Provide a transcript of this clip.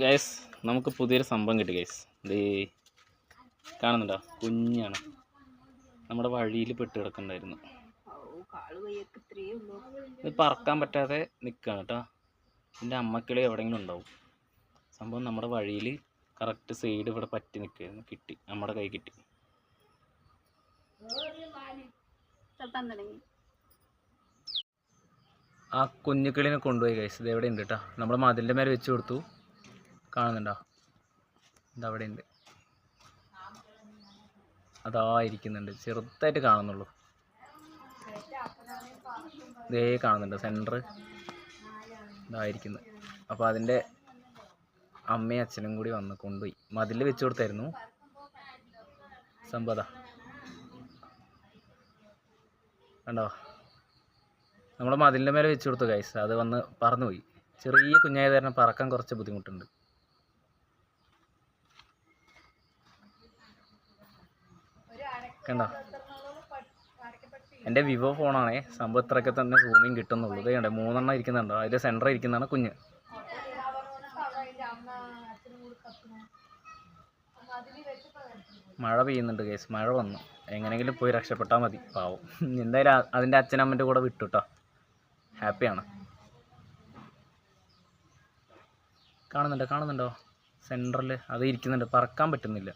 Guys നമുക്ക് പുതിയൊരു സംഭവം കിട്ടി ഗൈസ് ഇത് കാണുന്നുണ്ടോ? കുഞ്ഞാണ്. നമ്മുടെ വഴിയിൽ പെട്ട് കിടക്കണ്ടായിരുന്നു ഇത് പറക്കാൻ പറ്റാതെ നിൽക്കുകയാണ് കേട്ടോ. ഇതിന്റെ അമ്മക്കിളി എവിടെയെങ്കിലും ഉണ്ടാവും. സംഭവം നമ്മുടെ വഴിയിൽ കറക്റ്റ് സൈഡ് ഇവിടെ പറ്റി നിൽക്കുകയായിരുന്നു. കിട്ടി. നമ്മുടെ കൈ കിട്ടി. ആ കുഞ്ഞുക്കിളിനെ കൊണ്ടുപോയി കഴിച്ചത് എവിടെയുണ്ട് കേട്ടോ? നമ്മൾ മതിലിന്റെ മേലെ വെച്ച് കൊടുത്തു. കാണുന്നുണ്ടോ? ഇതവിടെ ഉണ്ട്. അതാ ഇരിക്കുന്നുണ്ട്. ചെറുതായിട്ട് കാണുന്നുള്ളൂ. ഇതേ കാണുന്നുണ്ട്. സെന്റർ ഇതായിരിക്കുന്നു അപ്പോൾ അതിന്റെ അമ്മയും അച്ഛനും കൂടി വന്ന് കൊണ്ടുപോയി. മതിൽ വെച്ച് കൊടുത്തായിരുന്നു. സമ്പത കണ്ടോ? നമ്മൾ മതിലിന്റെ മേലെ വെച്ച് കൊടുത്തു ഗൈസ് അത് വന്ന് പറന്നുപോയി. ചെറിയ കുഞ്ഞായത് കാരണം പറക്കാൻ കുറച്ച് ബുദ്ധിമുട്ടുണ്ട്. കണ്ടോ? എന്റെ വിവോ ഫോണാണേ. സംഭവം ഇത്രയൊക്കെ തന്നെ സൂമിങ് കിട്ടുന്നുള്ളൂ. ഇത് കണ്ടേ? മൂന്നെണ്ണം ഇരിക്കുന്നുണ്ടോ? അതിന്റെ സെന്റർ ഇരിക്കുന്നതാണ് കുഞ്ഞ്. മഴ പെയ്യുന്നുണ്ട് കേസ് മഴ വന്നു. എങ്ങനെയെങ്കിലും പോയി രക്ഷപ്പെട്ടാൽ മതി. പാവം. എന്തായാലും അതിന്റെ അച്ഛനമ്മന്റെ കൂടെ വിട്ടു കേട്ടോ ഹാപ്പിയാണ് കാണുന്നുണ്ടോ? കാണുന്നുണ്ടോ? സെന്ററിൽ അത് ഇരിക്കുന്നുണ്ട്. പറക്കാൻ പറ്റുന്നില്ല.